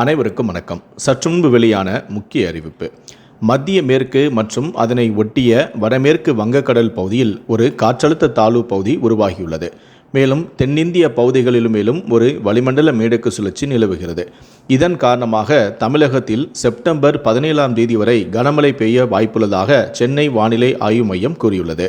அனைவருக்கும் வணக்கம். சற்று முன்பு வெளியான முக்கிய அறிவிப்பு. மத்திய மேற்கு மற்றும் அதனை ஒட்டிய வடமேற்கு வங்கக்கடல் பகுதியில் ஒரு காற்றழுத்த தாழ்வு பகுதி உருவாகியுள்ளது. மேலும் தென்னிந்திய பகுதிகளிலும் மேலும் ஒரு வளிமண்டல மேடக்கு சுழற்சி நிலவுகிறது. இதன் காரணமாக தமிழகத்தில் செப்டம்பர் பதினேழாம் தேதி வரை கனமழை பெய்ய வாய்ப்புள்ளதாக சென்னை வானிலை ஆய்வு மையம் கூறியுள்ளது.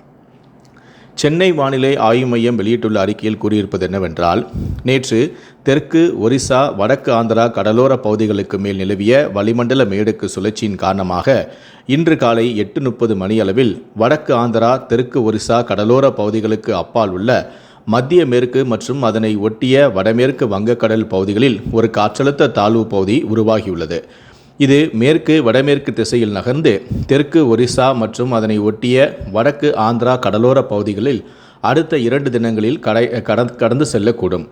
சென்னை வானிலை ஆய்வு மையம் வெளியிட்டுள்ள அறிக்கையில் கூறியிருப்பது என்னவென்றால் நேற்று தெற்கு ஒரிசா வடக்கு ஆந்திரா கடலோர பகுதிகளுக்கு மேல் நிலவிய வளிமண்டல மேடுக்கு சுழற்சியின் காரணமாக இன்று காலை எட்டு முப்பது மணியளவில் வடக்கு ஆந்திரா தெற்கு ஒரிசா கடலோர பகுதிகளுக்கு அப்பால் உள்ள மத்திய மேற்கு மற்றும் அதனை ஒட்டிய வடமேற்கு வங்கக்கடல் பகுதிகளில் ஒரு காற்றழுத்த தாழ்வு பகுதி உருவாகியுள்ளது. இது மேற்கு வடமேற்கு திசையில் நகர்ந்து தெற்கு ஒரிசா மற்றும் அதனை ஒட்டிய வடக்கு ஆந்திரா கடலோர பகுதிகளில் அடுத்த இரண்டு தினங்களில் கடை கடந்து செல்லக்கூடும்.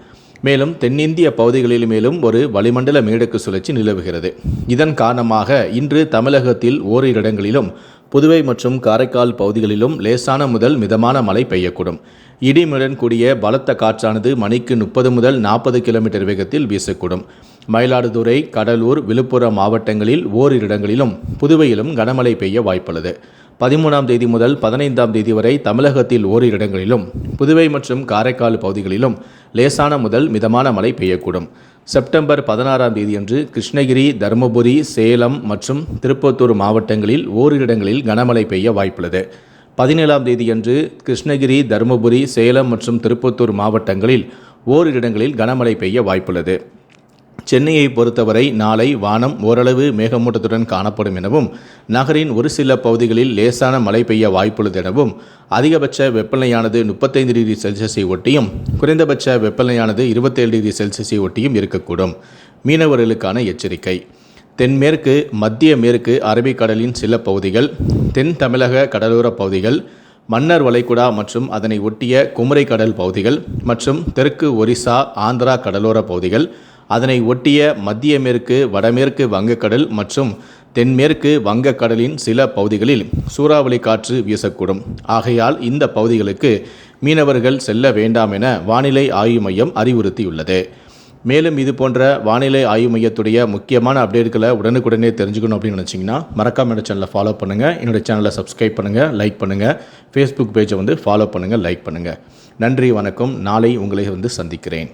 மேலும் தென்னிந்திய பகுதிகளில் மேலும் ஒரு வளிமண்டல மேடுக்கு சுழற்சி நிலவுகிறது. இதன் காரணமாக இன்று தமிழகத்தில் ஓரிரு இடங்களிலும் புதுவை மற்றும் காரைக்கால் பகுதிகளிலும் லேசான முதல் மிதமான மழை பெய்யக்கூடும். இடிமுடன் கூடிய பலத்த காற்றானது மணிக்கு முப்பது முதல் நாற்பது கிலோமீட்டர் வேகத்தில் வீசக்கூடும். மயிலாடுதுறை கடலூர் விழுப்புரம் மாவட்டங்களில் ஓரிரு இடங்களிலும் புதுவையிலும் கனமழை பெய்ய வாய்ப்புள்ளது. பதிமூணாம் தேதி முதல் பதினைந்தாம் தேதி வரை தமிழகத்தில் ஓரிரு இடங்களிலும் புதுவை மற்றும் காரைக்கால் பகுதிகளிலும் லேசான முதல் மிதமான மழை பெய்யக்கூடும். செப்டம்பர் பதினாறாம் தேதியன்று கிருஷ்ணகிரி தருமபுரி சேலம் மற்றும் திருப்பத்தூர் மாவட்டங்களில் ஓரிரு இடங்களில் கனமழை பெய்ய வாய்ப்புள்ளது. பதினேழாம் தேதியன்று கிருஷ்ணகிரி தருமபுரி சேலம் மற்றும் திருப்பத்தூர் மாவட்டங்களில் ஓரிரு இடங்களில் கனமழை பெய்ய வாய்ப்புள்ளது. சென்னையை பொறுத்தவரை நாளை வானம் ஓரளவு மேகமூட்டத்துடன் காணப்படும் எனவும் நகரின் ஒரு சில பகுதிகளில் லேசான மழை பெய்ய வாய்ப்புள்ளது எனவும் அதிகபட்ச வெப்பநிலையானது முப்பத்தைந்து டிகிரி செல்சியஸை ஒட்டியும் குறைந்தபட்ச வெப்பநிலையானது இருபத்தேழு டிகிரி செல்சியஸை ஒட்டியும் இருக்கக்கூடும். மீனவர்களுக்கான எச்சரிக்கை. தென்மேற்கு மத்திய மேற்கு அரபிக்கடலின் சில பகுதிகள் தென் தமிழக கடலோரப் பகுதிகள் மன்னர் வளைகுடா மற்றும் அதனை ஒட்டிய குமரி கடல் பகுதிகள் மற்றும் தெற்கு ஒரிசா ஆந்திரா கடலோரப் பகுதிகள் அதனை ஒட்டிய மத்திய மேற்கு வடமேற்கு வங்கக்கடல் மற்றும் தென்மேற்கு வங்கக்கடலின் சில பகுதிகளில் சூறாவளி காற்று வீசக்கூடும். ஆகையால் இந்த பகுதிகளுக்கு மீனவர்கள் செல்ல வேண்டாம் என வானிலை ஆய்வு மையம் அறிவுறுத்தியுள்ளது. மேலும் இது போன்ற வானிலை ஆய்வு மையத்துடைய முக்கியமான அப்டேட்களை உடனுக்குடனே தெரிஞ்சுக்கணும் அப்படின்னு நினச்சிங்கன்னா மறக்காம என்னோட சேனலை ஃபாலோ பண்ணுங்கள் என்னோட சேனலை சப்ஸ்கிரைப் பண்ணுங்கள் லைக் பண்ணுங்கள் ஃபேஸ்புக் பேஜை வந்து ஃபாலோ பண்ணுங்கள் லைக் பண்ணுங்கள் நன்றி வணக்கம். நாளை உங்களை வந்து சந்திக்கிறேன்.